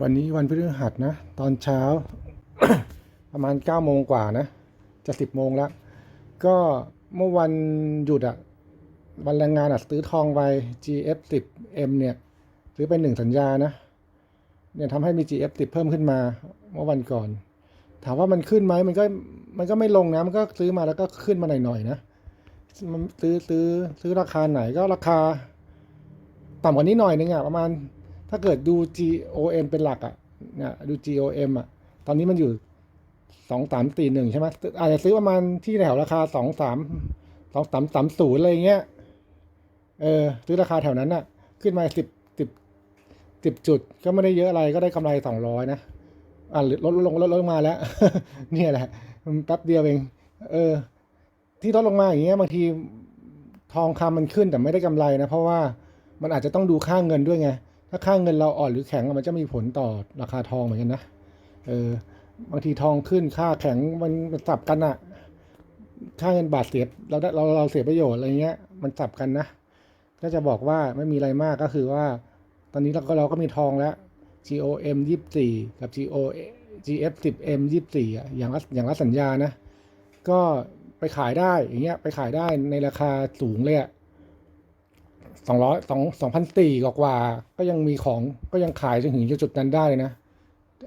วันนี้วันพฤหัสนะ ตอนเช้า ประมาณ9ก้าโมงกว่านะ จะสิบโมงแล้ว ก็เมื่อวันหยุดอะวันแรงงานอะซื้อทองไป GF 10 M เนี่ยซื้อไปหนึ่งสัญญานะ เนี่ยทำให้มี GF 10 เพิ่มขึ้นมา เมื่อวันก่อน ถามว่ามันขึ้นไหมมันก็มันก็ไม่ลงนะ มันก็ซื้อมาแล้วก็ขึ้นมาหน่อยๆนะมันซื้อซื้อซื้อราคาไหนก็ราคาต่ำกว่านี้หน่อยนึงอะประมาณ ถ้าเกิดดู GOM เป็นหลักอะเนี่ยดู GOM อะตอนนี้มันอยู่สองสามสี่หนึ่งใช่ไหมอาจจะซื้อประมาณที่แถวราคาสองสามสองสามสามศูนย์อะไรเงี้ย เออ ซื้อราคาแถวนั้นอะขึ้นมาสิบสิบสิบจุด ก็ไม่ได้เยอะอะไรก็ได้กำไรสองร้อยนะ อ่าลดลงลดลงมาแล้ว เนี่ยแหละแป๊บเดียวเอง เออ ที่ลดลงมาอย่างเงี้ยบางทีทองคำมันขึ้นแต่ไม่ได้กำไรนะ เพราะว่ามันอาจจะต้องดูค่าเงินด้วยไง ถ้าค่าเงินเราอ่อนหรือแข็งอะมันจะมีผลต่อราคาทองเหมือนกันนะ เออบางทีทองขึ้นค่าแข็งมันมันสับกันอะค่าเงินบาทเสียเราได้เราเราเสียประโยชน์อะไรเงี้ย มันสับกันนะ ก็จะบอกว่าไม่มีอะไรมากก็คือว่า ตอนนี้เราก็เราก็มีทองแล้ว GOM ยี่สิบสี่กับ GO GF สิบ M ยี่สิบสี่อะอย่างละอย่างละสัญญานะ ก็ไปขายได้อย่างเงี้ยไปขายได้ในราคาสูงเลยอะ สองร้อยสองสองพันสี่กว่า ก็ยังมีของก็ยังขายจนถึงจุดนั้นได้เลยนะ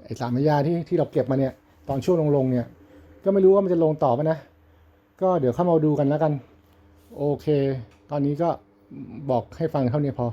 ไอ้สามสัญญาที่ที่เราเก็บมาเนี่ย ตอนช่วงลงลงเนี่ย ก็ไม่รู้ว่ามันจะลงต่อไหมนะ ก็เดี๋ยวเข้ามาดูกันแล้วกัน โอเค ตอนนี้ก็บอกให้ฟังเท่านี้พอ